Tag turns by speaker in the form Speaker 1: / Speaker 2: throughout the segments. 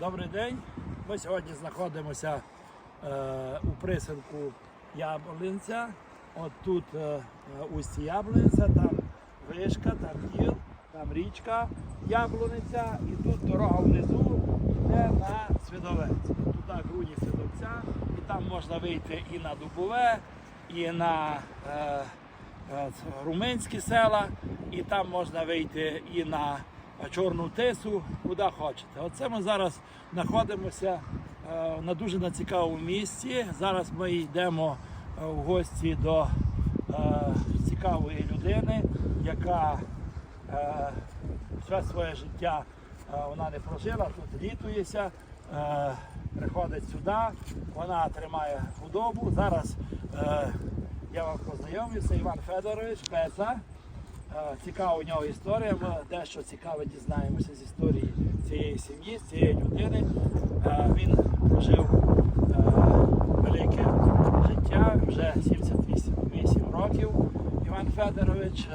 Speaker 1: Добрий день. Ми сьогодні знаходимося е, у присинку Яблинця. От тут е, е, Яблинця, там вишка, там діл, там річка Яблуниця і тут дорога внизу йде на Свідовець. Туди груді Свідовця, і там можна вийти і на Дубове, і на е, е, румунські села, і там можна вийти і на Чорну Тису, куди хочете. Оце ми зараз знаходимося е, на дуже на цікавому місці. Зараз ми йдемо е, в гості до е, цікавої людини, яка все своє життя вона не прожила, тут літується, приходить сюди, вона тримає худобу. Зараз я вам познайомлюся, Іван Федорович, Песа. Е, Цікава у нього історія. Ми дещо цікаве дізнаємося з історії цієї сім'ї, цієї людини. Е, Він прожив е, велике життя, вже 78 років. Іван Федорович.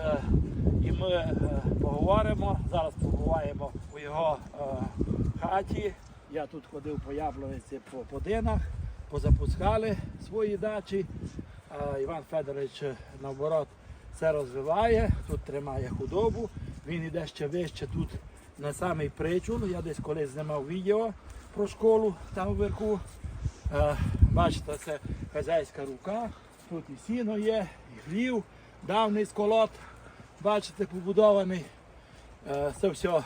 Speaker 1: І ми поговоримо. Зараз побуваємо у його хаті. Я тут ходив по яблуниці по подинах, позапускали свої дачі. Іван Федорович наоборот все розвиває, тут тримає худобу. Він іде ще вище тут на самий причул. Я десь колись знімав відео про школу там вверху. Е, Бачите, це хазяйська рука. Тут і сіно є, і хлів, давний сколот. Бачите, побудований. Е, Це все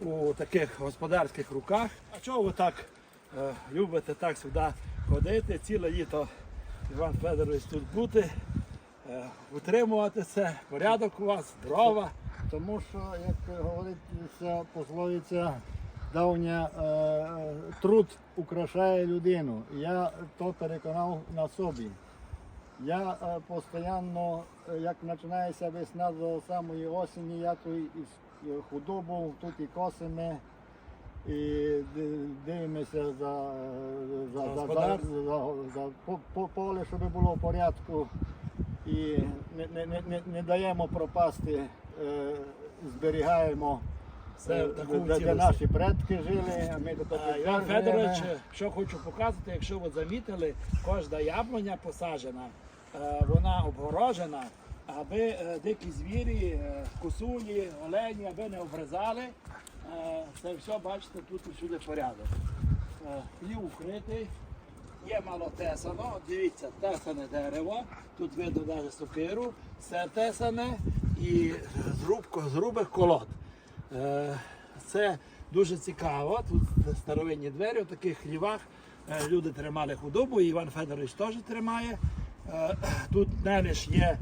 Speaker 1: у таких господарських руках. А чого ви так е, любите так сюди ходити? Ціле літо Іван Федорович тут бути, утримувати це, порядок у вас, дрова.
Speaker 2: Тому що, як говориться, пословиця давня е, е, труд украшає людину. Я то переконав на собі. Я е, постійно, е, як починається весна до самої осені, я тут і худобу тут і косимо, і дивимося за, е, за, за, за, за, за по- по- поле, щоб було в порядку. І не, не, не, не, не даємо пропасти, е, зберігаємо
Speaker 1: Все таку
Speaker 2: де, наші предки жили, а ми
Speaker 1: Е, Іван Федорович, е, що хочу показати, якщо ви замітили, кожна яблуня посаджена, е, вона обгорожена, аби е, дикі звірі, е, косулі, олені, аби не обрізали. Е, Це все, бачите, тут усюди порядок. Е, Хлів укритий, є мало тесано, дивіться, тесане дерево, тут видно навіть сокиру, все тесане і з, грубих колод. Е, Це дуже цікаво. Тут старовинні двері, в таких хлівах е, люди тримали худобу, Іван Федорович теж тримає. Е, Тут неміж є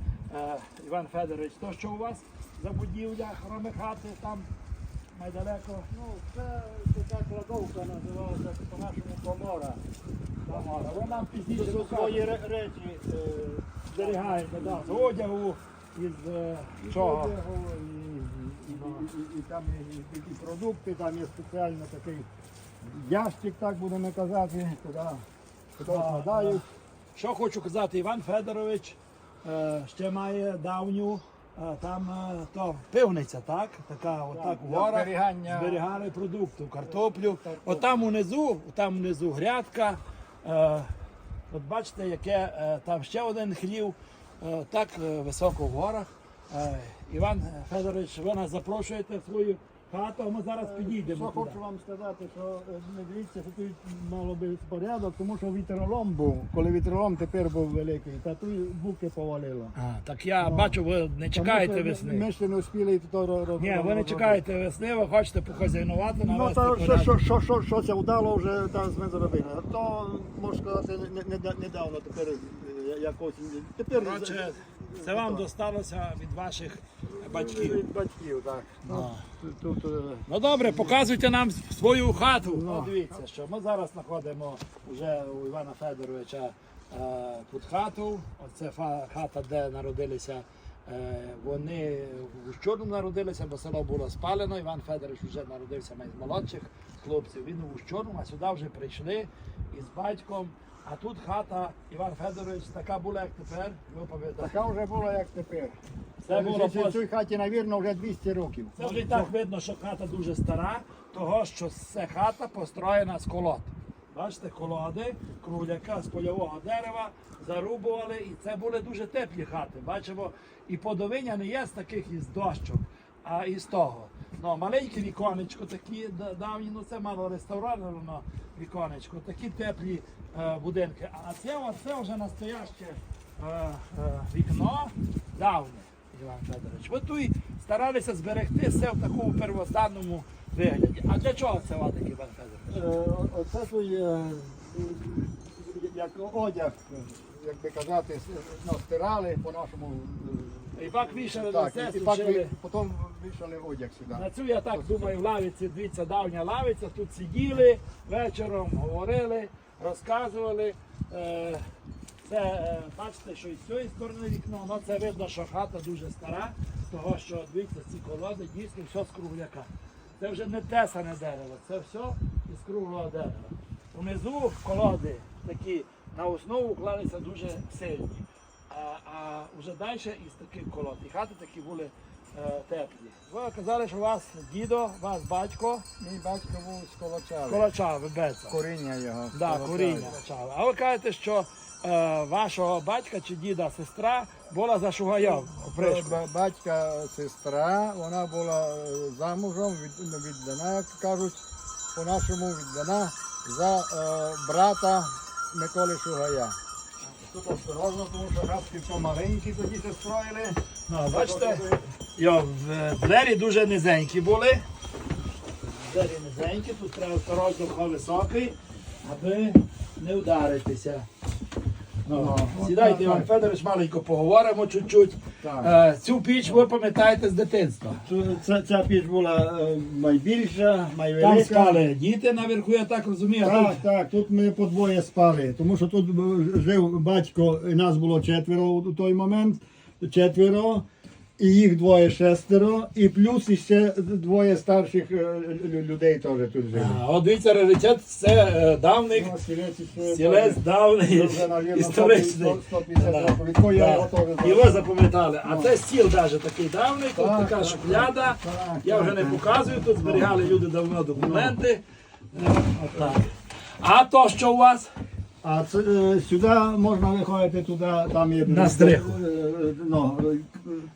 Speaker 1: Іван Федорович, то що у вас за будівля, хати там майдалеко.
Speaker 2: Ну, це така кладовка називалася по-нашому комора.
Speaker 1: Тамара. Ви нам пізніше
Speaker 2: свої речі е,
Speaker 1: зберігаєте да, з одягу, із е, чого.
Speaker 2: одягу, і, і, і, і, і там і, і, і продукти, там є спеціально такий ящик, так будемо казати, куди складають.
Speaker 1: Що хочу казати, Іван Федорович е, ще має давню там е, то пивниця, так? Така, отак
Speaker 2: для
Speaker 1: горах
Speaker 2: зберігання.
Speaker 1: зберігали продукту, картоплю. Отам унизу, там внизу грядка. Е, от бачите, яке е, там ще один хлів, е, так е, високо в горах. Е, Іван Федорович, ви нас запрошуєте в свою хату, а ми зараз підійдемо.
Speaker 2: Що
Speaker 1: туди.
Speaker 2: хочу вам сказати, що е, не дивіться, що тут мало би порядок, тому що вітролом був. Коли вітролом тепер був великий, та тут буки повалило.
Speaker 1: А, так я бачу, ви не чекаєте
Speaker 2: Тому що
Speaker 1: весни.
Speaker 2: Ми ще не встигли то ро- ро-
Speaker 1: Ні, ви не чекаєте весни, ви хочете похазяйнувати,
Speaker 2: Ну,
Speaker 1: навести
Speaker 2: то що, що, що, що, що це вдало вже та, ми зробили. А То, можна сказати, не, не, не- недавно тепер е, якось. Тепер
Speaker 1: Коротше, це вам досталося від ваших батьків.
Speaker 2: від батьків, так. Ну, тут, е,
Speaker 1: Ну добре, показуйте нам свою хату.
Speaker 2: Ну.
Speaker 1: Дивіться, що ми зараз знаходимо вже у Івана Федоровича е, тут хату. Оце фа- хата, де народилися Е, Вони в Чорному народилися, бо село було спалено. Іван Федорович вже народився з молодших хлопців. Він у Чорному, а сюди вже прийшли із батьком. А тут хата Іван Федорович така була, як тепер. Ви пам'ятаєте.
Speaker 2: Така вже була, як тепер.
Speaker 1: Це було пос-
Speaker 2: цій хаті, навірно, вже 200 років.
Speaker 1: Це вже і так видно, що хата дуже стара, того що ця хата построєна з колод. Бачите, колоди, кругляка з польового дерева зарубували, і це були дуже теплі хати. Бачимо, і подовиня не є з таких із дощок, а із того. Ну, маленьке віконечко, такі давні, ну це мало реставровано віконечко, такі теплі е, будинки. А це, це вже настояще е, е, вікно давнє. Іван Федорович. Ви тут старалися зберегти все в такому первозданному вигляді. А для чого це ватик, Іван Федорович?
Speaker 2: Е, Оце тут є, як одяг, як би казати, ну, стирали по-нашому.
Speaker 1: І пак вішали на
Speaker 2: Так,
Speaker 1: це,
Speaker 2: і так
Speaker 1: сушили.
Speaker 2: потім вішали одяг сюди.
Speaker 1: На цю, я так думаю, в лавиці, дивіться, давня лавиця, тут сиділи вечором, говорили, розказували. Е, Це, е, бачите, що і з цієї сторони вікно, ну це видно, що хата дуже стара, того що дивіться, ці колоди дійсно все з кругляка. Це вже не тесане дерево, це все із круглого дерева. Унизу колоди такі на основу клалися дуже сильні. А, вже далі із таких колод. І хати такі були е, теплі. Ви казали, що у вас дідо, у вас батько
Speaker 2: Мій батько був з Колочави.
Speaker 1: Колочав, Беца.
Speaker 2: Коріння його. з
Speaker 1: Да,
Speaker 2: Колочави.
Speaker 1: коріння почали. А ви кажете, що е, вашого батька чи діда сестра була за опришку.
Speaker 2: Б- Батька сестра, вона була е, замужем, від, ну, віддана, як кажуть, по-нашому віддана за е, брата Миколи Шугая. Тут осторожно, тому що хатки помаленькі тоді це строїли.
Speaker 1: Ну, бачите, йо, в- е, двері дуже низенькі були. Двері низенькі, тут треба осторожно високий, аби не вдаритися. Ну, сідайте, Іван. Федорович, маленько поговоримо чуть-чуть. Е, цю піч ви пам'ятаєте з дитинства.
Speaker 2: Ця, ця піч була е, найбільша,
Speaker 1: Там
Speaker 2: найвелика.
Speaker 1: спали діти наверху, я так розумію. а
Speaker 2: Так,
Speaker 1: тут-
Speaker 2: так, тут ми подвоє спали, тому що тут е, жив батько, і нас було четверо у той момент, четверо, і їх двоє шестеро, і плюс іще двоє старших е, людей теж тут жили.
Speaker 1: А, от дивіться, раритет це е, давник,
Speaker 2: Ну, стілець
Speaker 1: давний, історичний.
Speaker 2: 150
Speaker 1: Да.
Speaker 2: його
Speaker 1: запам'ятали. А це стіл навіть такий давний, тут
Speaker 2: Так,
Speaker 1: така
Speaker 2: так,
Speaker 1: шухляда.
Speaker 2: так,
Speaker 1: Я вже не показую, тут зберігали люди давно документи. Е, отак. А то, що у вас?
Speaker 2: А це, е, сюди можна виходити туди, там є
Speaker 1: На стриху.
Speaker 2: е, е, Ну,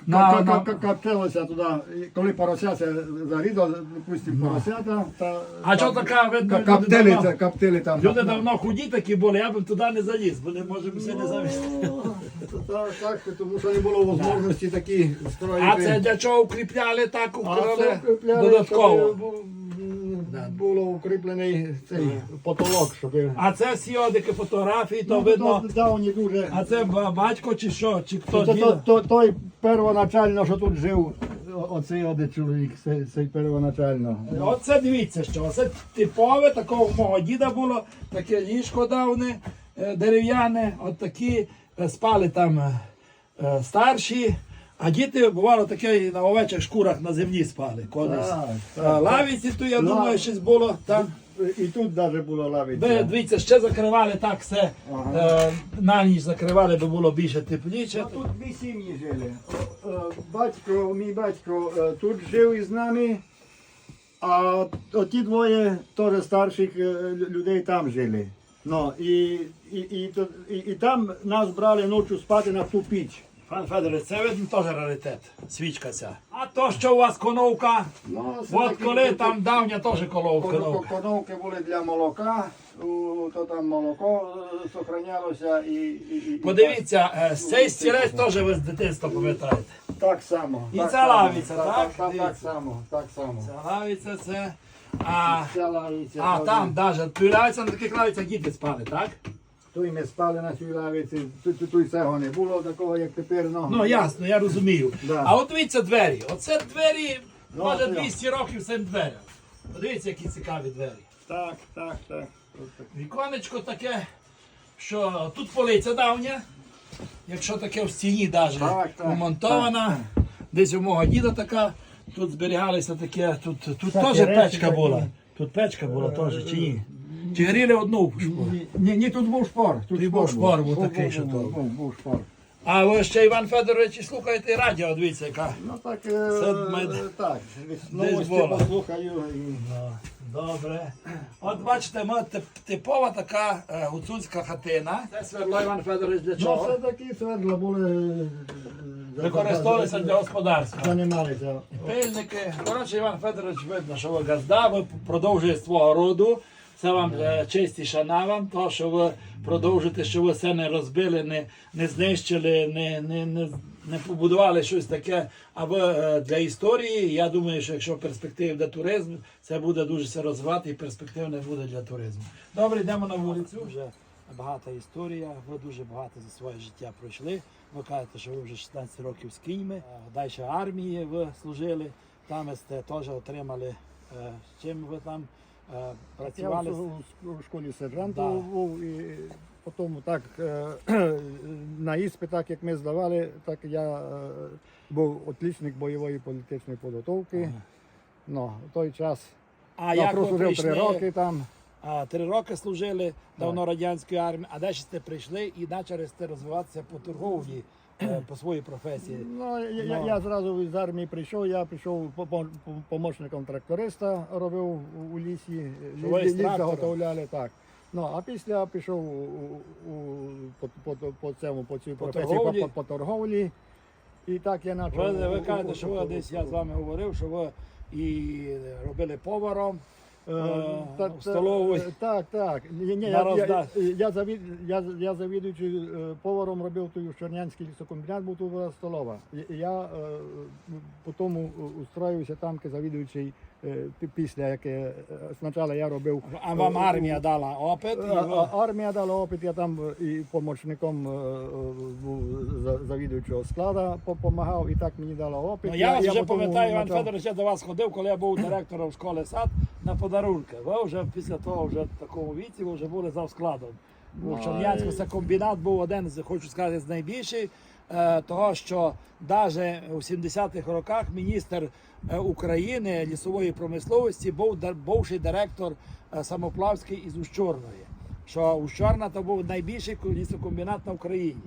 Speaker 1: На- на-
Speaker 2: ка- ка- каптилося туди, і коли поросяться зарізали, допустимо, поросята, та
Speaker 1: А що така, видно, люди
Speaker 2: каптили,
Speaker 1: давно-
Speaker 2: це, каптили там.
Speaker 1: Люди давно худі такі були, я б туди не заліз, бо не можемо все не завести.
Speaker 2: Так, так, тому що не було можливості такі строїти.
Speaker 1: А це для чого укріпляли так,
Speaker 2: А
Speaker 1: укріпляли додатково?
Speaker 2: щоб бу- було укріплений цей потолок, щоб...
Speaker 1: А це всі одики фотографії, то
Speaker 2: Ну,
Speaker 1: видно.
Speaker 2: то давні дуже...
Speaker 1: А це ба- батько чи що? Чи хто
Speaker 2: То, то,
Speaker 1: діда?
Speaker 2: то, той первоначально, що тут жив, о- оцей один чоловік, цей, цей первоначально.
Speaker 1: Оце дивіться, що оце типове, такого в мого діда було, таке ліжко давне, е, дерев'яне, от такі е, спали там е, е, старші, а діти бувало таке і на овечих шкурах на землі спали колись.
Speaker 2: Так, так.
Speaker 1: Лавіці тут, я думаю, щось було. Там.
Speaker 2: І тут навіть було
Speaker 1: Ви
Speaker 2: лавиця.
Speaker 1: дивіться, ще закривали так все,
Speaker 2: Ага.
Speaker 1: е, на ніч закривали, бо було більше тепліше.
Speaker 2: А тут дві сім'ї жили. Е, Батько, мій батько е, тут жив із нами, а оті двоє теж старших е, людей там жили. Ну, і, і, і, то- і, і там нас брали ночі спати на ту піч.
Speaker 1: Пан Федорович, це видно теж раритет, свічка ця. А то, що у вас коновка,
Speaker 2: Ну, це
Speaker 1: от
Speaker 2: такі-
Speaker 1: коли там давня теж колов- коновка.
Speaker 2: Коновки були для молока, у- то там молоко е, сохранялося і, і, і
Speaker 1: Подивіться, е, цей стілець теж ви з дитинства пам'ятаєте.
Speaker 2: так само.
Speaker 1: І
Speaker 2: так
Speaker 1: ця
Speaker 2: само,
Speaker 1: лавиця, так?
Speaker 2: Так, так,
Speaker 1: Дивіться.
Speaker 2: так само, так само.
Speaker 1: Ця лавиця це. А,
Speaker 2: Ця лавиця
Speaker 1: а
Speaker 2: теж.
Speaker 1: там навіть лавиця на таких лавицях діти спали, так?
Speaker 2: Тут ми спали на цій лавиці, тут, тут, тут цього не було такого, як тепер. Ну,
Speaker 1: Ну ясно, я розумію.
Speaker 2: Да.
Speaker 1: А от дивіться двері. Оце двері,
Speaker 2: Ну,
Speaker 1: може
Speaker 2: це я.
Speaker 1: 200 років цим дверям. Подивіться, які цікаві двері.
Speaker 2: Так, так, так. От так.
Speaker 1: Віконечко таке, що тут полиця давня. якщо таке в стіні навіть
Speaker 2: Так, так,
Speaker 1: умонтована. Десь у мого діда така, тут зберігалися таке, тут, тут теж печка була. Тут печка була теж, чи ні? Чи гріли одну пушку?
Speaker 2: Ні, ні, тут був шпор. Тут
Speaker 1: Тут був шпор, був такий, що то.
Speaker 2: Був, був шпор.
Speaker 1: А ви ще Іван Федорович слухаєте радіо, дивіться, яка.
Speaker 2: Ну так, е,
Speaker 1: Це ми-
Speaker 2: так, новості
Speaker 1: була.
Speaker 2: послухаю. І...
Speaker 1: Добре. От бачите, ми тип- типова така е, гуцульська хатина. Це свердло Іван Федорович для
Speaker 2: Ну,
Speaker 1: чого?
Speaker 2: це такі свердла були. е,
Speaker 1: Використовувалися для господарства.
Speaker 2: Займалися.
Speaker 1: Пильники. Коротше, Іван Федорович, видно, що ви газда, ви продовжуєте свого роду. Це вам е, честь і шана вам, то, що ви продовжуєте, що ви все не розбили, не, не знищили, не, не, не, не побудували щось таке. А ви е, для історії, я думаю, що якщо перспектив для туризму, це буде дуже розвивати і перспективне буде для туризму. Добре, йдемо на вулицю. Вже багата історія, ви дуже багато за своє життя пройшли. Ви кажете, що ви вже 16 років з кіньми, далі армії ви служили, там сте теж отримали. е, Чим ви там
Speaker 2: Я
Speaker 1: працювали?
Speaker 2: в школі сержанту
Speaker 1: Да.
Speaker 2: був і потім так е, на іспитах, як ми здавали, так я е, був отлічник бойової політичної підготовки. Ну, в той час
Speaker 1: А
Speaker 2: я прослужив три роки там.
Speaker 1: А, три роки служили давно радянської армії, а далі сте прийшли і почали розвиватися по торговлі, по своїй професії.
Speaker 2: Ну, я, я, я зразу з армії прийшов, я по- помощником тракториста, робив у- лісі, ліс заготовляли, так. Ну, а після пішов у, у, по, по, по, цьому, по цій
Speaker 1: По
Speaker 2: професії,
Speaker 1: торговлі?
Speaker 2: по, по, по торговлі. І так я почав.
Speaker 1: Ви, ви кажете, що ви десь я з вами говорив, що ви і робили поваром.
Speaker 2: Е,
Speaker 1: е,
Speaker 2: та-
Speaker 1: в.
Speaker 2: Так, так. Ні, ні, я, я, я, завід, я, я завідуючи е, поваром робив той Чернянський лісокомбінат, був тут була столова. І- і Я е, тому е, устроївся там, ке завідуючий е, після, яке е, спочатку я робив.
Speaker 1: А вам
Speaker 2: е,
Speaker 1: армія дала опит,
Speaker 2: а- Армія дала опит, я там е, і помічником е, е, був завідуючого складу, допомагав, і так мені дало опит.
Speaker 1: Ну, я вас вже пам'ятаю, Іван Федорович, я до вас ходив, коли я був директором школи сад на подарунки. Ви вже після того, вже в такому віці, ви вже були за складом. У
Speaker 2: Ну,
Speaker 1: Чернянську це комбінат був один з, хочу сказати, з найбільших, е, того, що навіть у 70-х роках міністр е, України лісової промисловості був бувший директор е, Самоплавський із Ущорної. Що Ущорна то був найбільший лісокомбінат на Україні.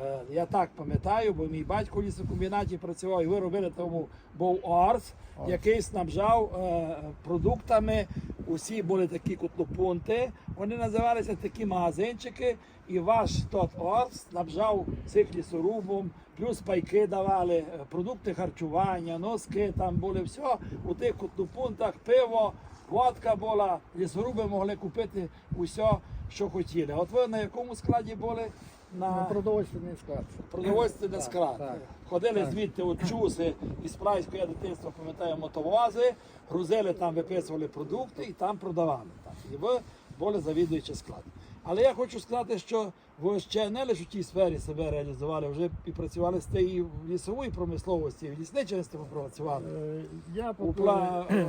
Speaker 1: Е, Я так пам'ятаю, бо мій батько в лісокомбінаті працював, і ви робили тому був ОАРС, який снабжав е, продуктами. Усі були такі котлопункти. Вони називалися такі магазинчики, і ваш тот ОАРС снабжав цих лісорубом, плюс пайки давали, е, продукти харчування, носки там були все. У тих котлопунктах пиво, водка була, лісоруби могли купити усе, що хотіли. От ви на якому складі були?
Speaker 2: на продовольственний склад.
Speaker 1: Продовольственний склад.
Speaker 2: так.
Speaker 1: Ходили
Speaker 2: Так.
Speaker 1: звідти от чуси із прайського я дитинства, пам'ятаю, мотовази, грузили там, виписували продукти і там продавали. Так. І ви були завідуючи склад. Але я хочу сказати, що ви ще не лише в тій сфері себе реалізували, вже і працювали сте і в лісовій промисловості, в лісниченстві попрацювали.
Speaker 2: Е, Я
Speaker 1: У Пла е,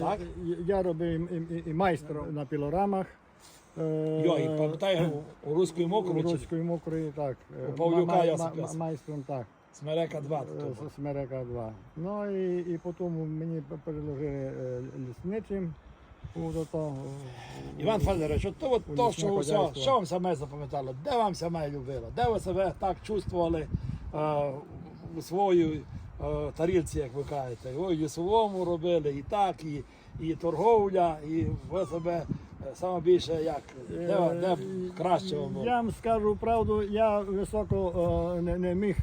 Speaker 1: так?
Speaker 2: Я робив і, і, майстром на пілорамах. Е,
Speaker 1: Йо, і пам'ятаю, у руської
Speaker 2: у
Speaker 1: мокрої
Speaker 2: Руської мокрої, так. Е,
Speaker 1: У Павлюка
Speaker 2: ма-
Speaker 1: Йосипа.
Speaker 2: Майстром, так.
Speaker 1: Смерека 2.
Speaker 2: е,
Speaker 1: то
Speaker 2: з Смерека 2. Ну і, і потім мені переложили е, лісничим.
Speaker 1: Іван Федорович, от то, от то що,
Speaker 2: хозяйство.
Speaker 1: що вам саме запам'ятало? Де вам саме любило? Де ви себе так чувствували е, у своїй е, тарілці, як ви кажете? В лісовому робили і так, і, і торговля, і ви себе е, саме більше як? Де, де
Speaker 2: Е,
Speaker 1: краще вам було?
Speaker 2: Я вам скажу правду, я високо е, не, не міг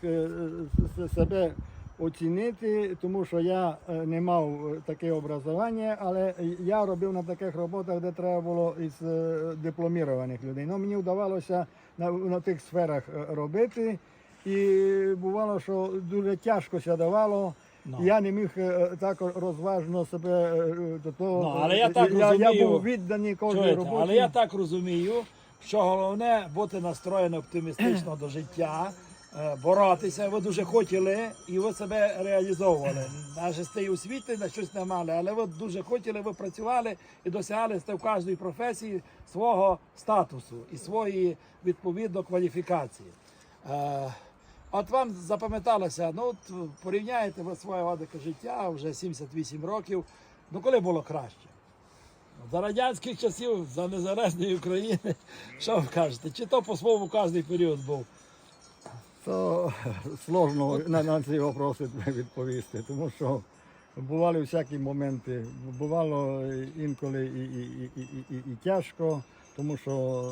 Speaker 2: себе оцінити, тому що я е, не мав е, таке образування, але я робив на таких роботах, де треба було із е, дипломірованих людей. Ну, мені вдавалося на, на тих сферах робити. І бувало, що дуже тяжко ся давало.
Speaker 1: Ну.
Speaker 2: Я не міг так розважно себе до того.
Speaker 1: Ну, але я так
Speaker 2: я, я був відданий кожній
Speaker 1: Чуєте,
Speaker 2: роботі.
Speaker 1: але я так розумію, що головне бути настроєно оптимістично до життя, боротися. Ви дуже хотіли і ви себе реалізовували. Навіть з тієї освіти на щось не мали, але ви дуже хотіли, ви працювали і досягали в кожній професії свого статусу і своєї відповідно кваліфікації. Е, От вам запам'яталося, ну от порівняєте ви своє одике життя, вже 78 років. Ну коли було краще? За радянських часів, за незалежної України, що ви кажете? Чи то по-своєму кожний період був?
Speaker 2: То сложно на, на ці вопроси відповісти, тому що бували всякі моменти. Бувало інколи і, і, і, і, і, і тяжко, тому що.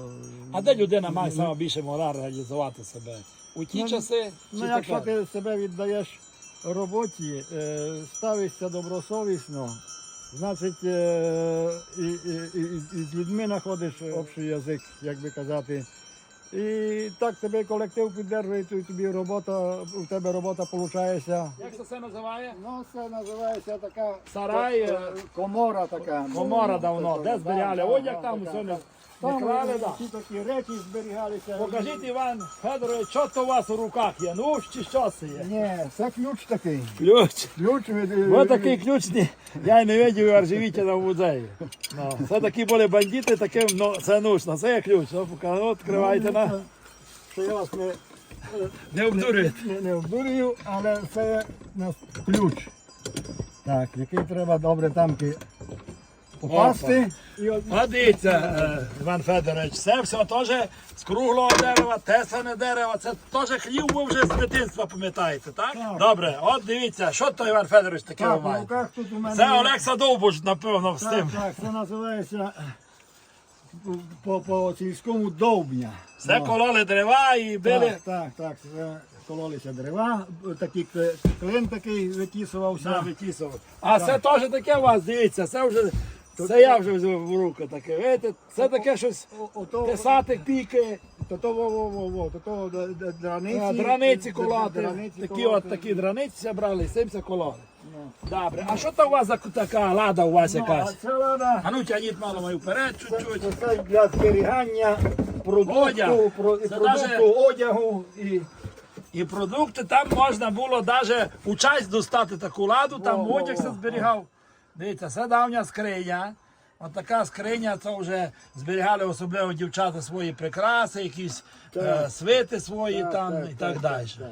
Speaker 1: А де людина має саме більше могла реалізувати себе? У ті
Speaker 2: Ну,
Speaker 1: часи?
Speaker 2: Ну,
Speaker 1: чи
Speaker 2: якщо
Speaker 1: тепер?
Speaker 2: ти себе віддаєш роботі, е, ставишся добросовісно, значить е, і, і, і, і з людьми знаходиш общий язик, як би казати. І так тебе колектив підтримує, і тобі робота, у тебе робота виходить.
Speaker 1: Як це все називає?
Speaker 2: Ну, це називається така
Speaker 1: Сарай,
Speaker 2: е, комора така.
Speaker 1: Комора давно. Де зберігали одяг
Speaker 2: да,
Speaker 1: там усе не,
Speaker 2: е,
Speaker 1: да.
Speaker 2: всі такі речі зберігалися.
Speaker 1: Покажіть, Іван Федорович, що то у вас у руках є? Ну, чи що це є?
Speaker 2: Ні, це ключ такий.
Speaker 1: Ключ.
Speaker 2: Ключ від...
Speaker 1: Ось такий ключ я й не видів у Аржевітіна в музеї. Ну, це такі були бандити, таким, ну, це нужно, це є ключ. Ну, ну, відкривайте на.
Speaker 2: Що я вас не,
Speaker 1: Не обдурюйте.
Speaker 2: не, не обдурюю, але це у нас ключ. Так, який треба добре тамки попасти. І от
Speaker 1: А дивіться, е, Іван Федорович, це все теж з круглого дерева, тесане дерево, це теж хлів ви вже з дитинства пам'ятаєте, так?
Speaker 2: Так.
Speaker 1: Добре, от дивіться, що то Іван Федорович таке ви
Speaker 2: так, в
Speaker 1: маєте?
Speaker 2: руках тут у мене.
Speaker 1: Це
Speaker 2: є-
Speaker 1: Олекса Довбуш, напевно, з
Speaker 2: Так,
Speaker 1: тим.
Speaker 2: так, це називається по, по сільському довбня.
Speaker 1: Все
Speaker 2: Ну,
Speaker 1: кололи дерева і били.
Speaker 2: Так, так, так, це кололися дерева, такий клин такий витісувався.
Speaker 1: Да, витісував. А це теж таке у вас, дивіться, це вже. Це я вже взяв в руку таке. Видите, це таке щось писати піки,
Speaker 2: То то во во во во, то то драниці.
Speaker 1: драниці колоти.
Speaker 2: драниці
Speaker 1: Такі от такі драниці брали, цим все кололи. Добре, а що то у вас за така лада у вас
Speaker 2: Ну, а
Speaker 1: якась?
Speaker 2: це лада.
Speaker 1: А ну тягніть мало мою вперед чуть-чуть.
Speaker 2: це, для зберігання продукту, про, і продукту одягу і
Speaker 1: І продукти там можна було навіть у час достати таку ладу, там одяг се зберігав. Дивіться, це давня скриня. От така скриня, це вже зберігали особливо дівчата свої прикраси, якісь е, свити свої
Speaker 2: Так,
Speaker 1: там
Speaker 2: так,
Speaker 1: і так,
Speaker 2: так,
Speaker 1: далі.
Speaker 2: так,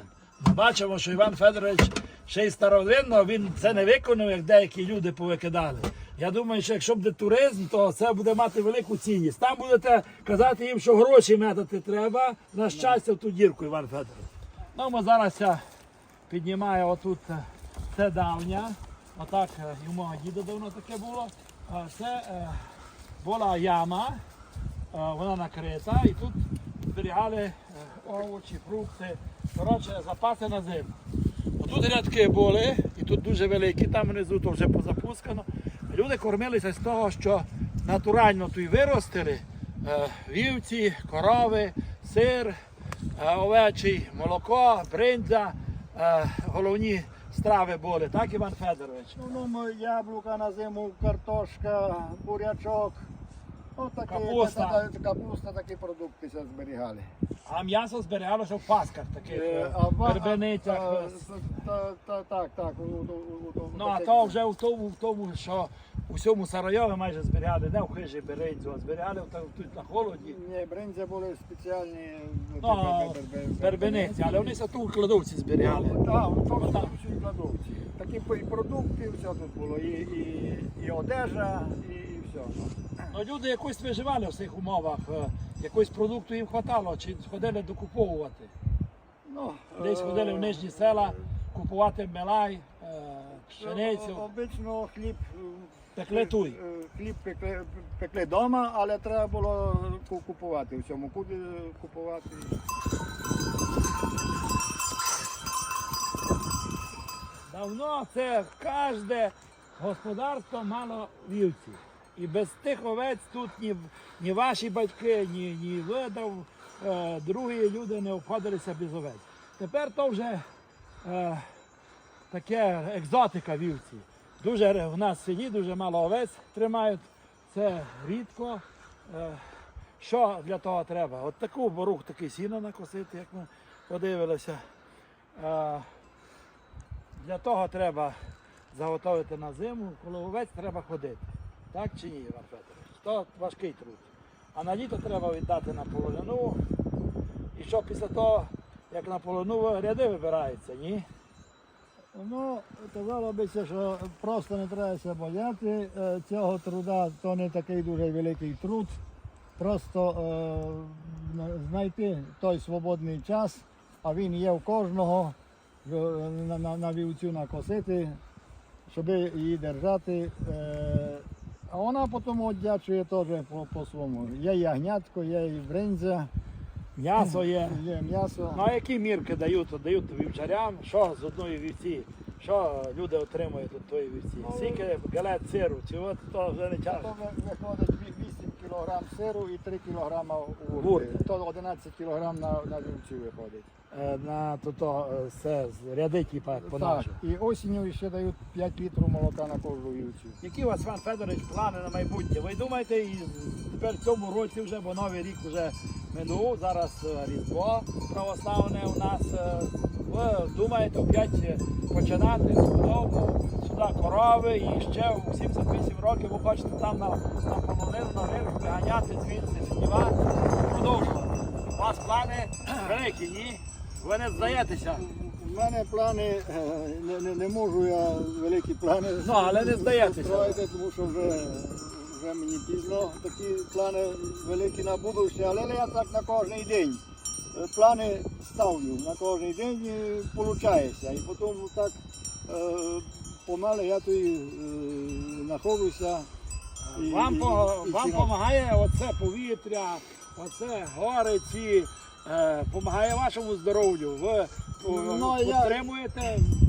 Speaker 1: Ми бачимо, що Іван Федорович ще й старовинно, він це не виконав, як деякі люди повикидали. Я думаю, що якщо буде туризм, то це буде мати велику цінність. Там будете казати їм, що гроші метати треба. На щастя, в ту дірку, Іван Федорович. Ну, ми зараз я піднімаю отут е, це давня. Отак е, і у мого діда давно таке було. Це е, була яма, вона накрита, і тут зберігали овочі, фрукти. Коротше, запаси на зиму. Тут рядки були, і тут дуже великі, там внизу то вже позапускано. Люди кормилися з того, що натурально тут виростили е, вівці, корови, сир, е, овечий, молоко, бринза, е, головні страви були, так, Іван Федорович?
Speaker 2: ну, ну, яблука на зиму, картошка, бурячок. Такі,
Speaker 1: Капуста.
Speaker 2: та- та- капуста, такі продукти це зберігали.
Speaker 1: А м'ясо зберігалося в пасках таких
Speaker 2: Е,
Speaker 1: е,
Speaker 2: а ва-
Speaker 1: вербеницях.
Speaker 2: а,
Speaker 1: е,
Speaker 2: та- та- Так, так. у- у- у- у-
Speaker 1: Ну а то вже в тому, в тому, що у всьому Сарайові майже зберігали, не в хижі беринзу, а зберігали в- тут на холоді.
Speaker 2: Ні, бринзя були спеціальні
Speaker 1: Ну, а вербениці, але вони се тут у кладовці зберігали.
Speaker 2: Так, в тому
Speaker 1: Отак.
Speaker 2: всій кладовці. Такі і продукти, все тут було, і, і, і одежа, і, і все.
Speaker 1: Ну, люди якось виживали в цих умовах, е, якось продукту їм хватало, чи ходили докуповувати.
Speaker 2: Ну,
Speaker 1: Десь
Speaker 2: е,
Speaker 1: ходили в нижні села купувати мелай, е, пшеницю.
Speaker 2: Обично хліб
Speaker 1: Пекли туй.
Speaker 2: Хліб пекли, пекли вдома, але треба було купувати в цьому. Куди купувати?
Speaker 1: Давно це кожне господарство мало вівці. І без тих овець тут ні, ні ваші батьки, ні, ні видав, е, другі люди не обходилися без овець. Тепер то вже е, таке екзотика вівці. Дуже в нас в селі дуже мало овець тримають. Це рідко. Е, що для того треба? От таку борух такий сіно накосити, як ми подивилися. Е, для того треба заготовити на зиму, коли овець треба ходити. Так чи ні, Іван Федорович? То важкий труд. А на літо треба віддати на полоняну. І що після того, як на полону ряди вибираються, ні?
Speaker 2: Ну, казало би, що просто не треба бояти е, цього труда, то не такий дуже великий труд. Просто е, знайти той свободний час, а він є в кожного на, на, на вівцю накосити, щоб її держати. Е, а вона потім одячує теж по, по своєму. Є ягнятко, є і бринза,
Speaker 1: М'ясо є.
Speaker 2: є м'ясо.
Speaker 1: Ну а які мірки дають? От Дають вівчарям, що з одної вівці, що люди отримують від тої вівці?
Speaker 2: Ну,
Speaker 1: Скільки галет сиру, чи от то вже не
Speaker 2: То
Speaker 1: тяжко.
Speaker 2: ви- виходить 8 кг сиру і 3 кг
Speaker 1: гурти.
Speaker 2: То 11 кг на, на вівцю виходить.
Speaker 1: Е, На то, то е, все з ряди, типа як по
Speaker 2: Так, і осінню ще дають 5 літрів молока на кожну вівцю.
Speaker 1: Які у вас, Іван Федорович, плани на майбутнє? Ви думаєте, і тепер в цьому році вже, бо новий рік вже минув, зараз е, Різдво православне у нас. е, Ви думаєте опять починати знову сюди корови і ще у 78 років ви хочете там на, на полонину, на ринок виганяти звідси знімати, продовжувати. У вас плани великі, ні? Ви не здаєтеся.
Speaker 2: У мене плани, е, не, не, не можу я великі плани
Speaker 1: Ну, але не здаєтеся.
Speaker 2: тому що вже, вже мені пізно такі плани великі на будуще, але я так на кожен день. Е, Плани ставлю на кожен день і виходить. І потім так е, помалу я тут е, знаходжуся.
Speaker 1: Вам, допомагає оце повітря, оце гори ці, е, допомагає вашому здоров'ю. Ви ну,
Speaker 2: Ну, я-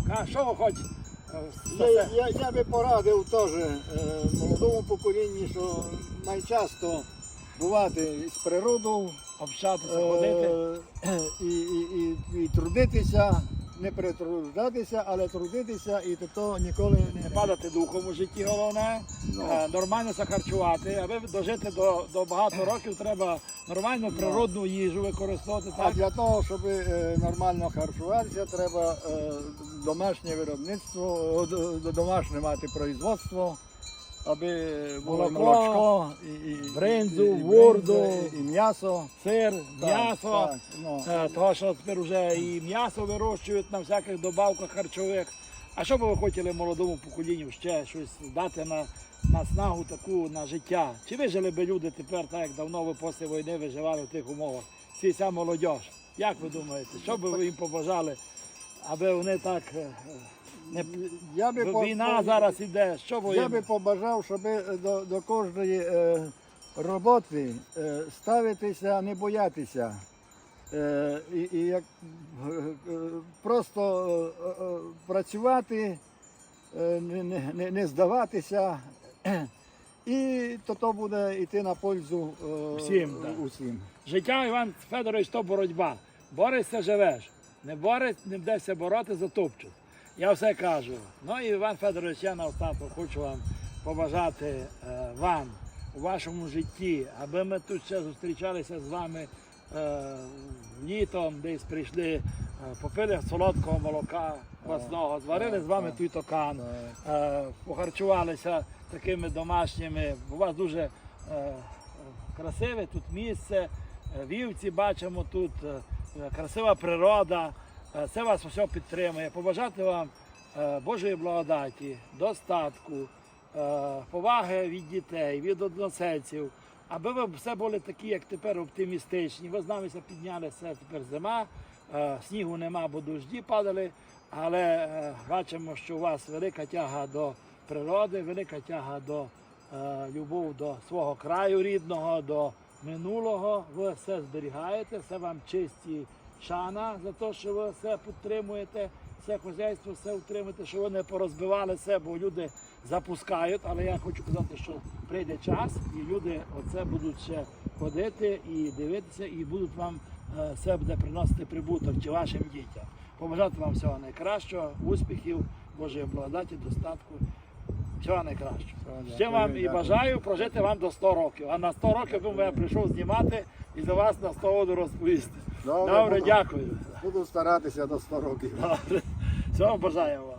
Speaker 1: а що ви хочете? Е,
Speaker 2: Я, я, я би порадив теж е, молодому поколінню, що найчасто бувати з природою
Speaker 1: Общатися, ходити.
Speaker 2: е, і, і, і, і трудитися, не перетруждатися, але трудитися і то, то ніколи
Speaker 1: Не падати духом у житті головне,
Speaker 2: Ну.
Speaker 1: е, нормально се харчувати. Аби дожити до, до багато років, треба нормальну природну їжу використовувати.
Speaker 2: А для того, щоб е, нормально харчуватися, треба е, домашнє виробництво, домашнє мати производство, аби було
Speaker 1: Молоко,
Speaker 2: молочко, і, і,
Speaker 1: бринзу,
Speaker 2: і, і,
Speaker 1: ворду.
Speaker 2: бринза, і м'ясо.
Speaker 1: Сир, м'ясо.
Speaker 2: так, ну.
Speaker 1: Е, Того, що тепер вже і м'ясо вирощують на всяких добавках харчових. А що би ви хотіли молодому поколінню ще щось дати на, на снагу таку на життя? Чи вижили би люди тепер, так як давно ви після війни виживали в тих умовах? Всі ця молодь. Як ви думаєте, що би ви їм побажали, аби вони так е, е,
Speaker 2: Я би по-
Speaker 1: війна
Speaker 2: по-
Speaker 1: зараз іде? Що
Speaker 2: Я би побажав, щоб до, до кожної е, роботи е, ставитися, не боятися. Е, і, і як, е, е, просто е, е, працювати, е, не, не, не- не здаватися. І то, то буде йти на пользу е,
Speaker 1: Всім, так.
Speaker 2: усім.
Speaker 1: Життя Іван Федорович то боротьба. Борешся, живеш. Не борець, не вдасться бороти, затопчуть. Я все кажу. Ну і Іван Федорович, я наостанок хочу вам побажати е, вам у вашому житті, аби ми тут ще зустрічалися з вами е, літом, десь прийшли, е, попили солодкого молока власного, зварили з вами той токан, похарчувалися такими домашніми. У вас дуже красиве тут місце, вівці бачимо тут, красива природа. Е, Це вас все підтримує. Побажати вам е, Божої благодаті, достатку, е, поваги від дітей, від односельців, аби ви все були такі, як тепер, оптимістичні. Ви з нами підняли, все тепер зима, снігу нема, бо дожді падали. Але бачимо, що у вас велика тяга до природи, велика тяга до любов до свого краю рідного, до минулого. Ви все зберігаєте, все вам честь і шана за те, що ви все підтримуєте, все хозяйство, все утримуєте, що ви не порозбивали все, бо люди запускають. Але я хочу казати, що прийде час, і люди оце будуть ще ходити і дивитися, і будуть вам е, все буде приносити прибуток чи вашим дітям. Побажати вам всього найкращого, успіхів, Божої благодаті, достатку. Всього найкращого. Ще вам і бажаю прожити вам до 100 років. А на 100 років я прийшов знімати і за вас на 100 воду розповісти.
Speaker 2: Добре,
Speaker 1: дякую.
Speaker 2: Буду старатися до 100 років.
Speaker 1: Добре. Всього бажаю вам.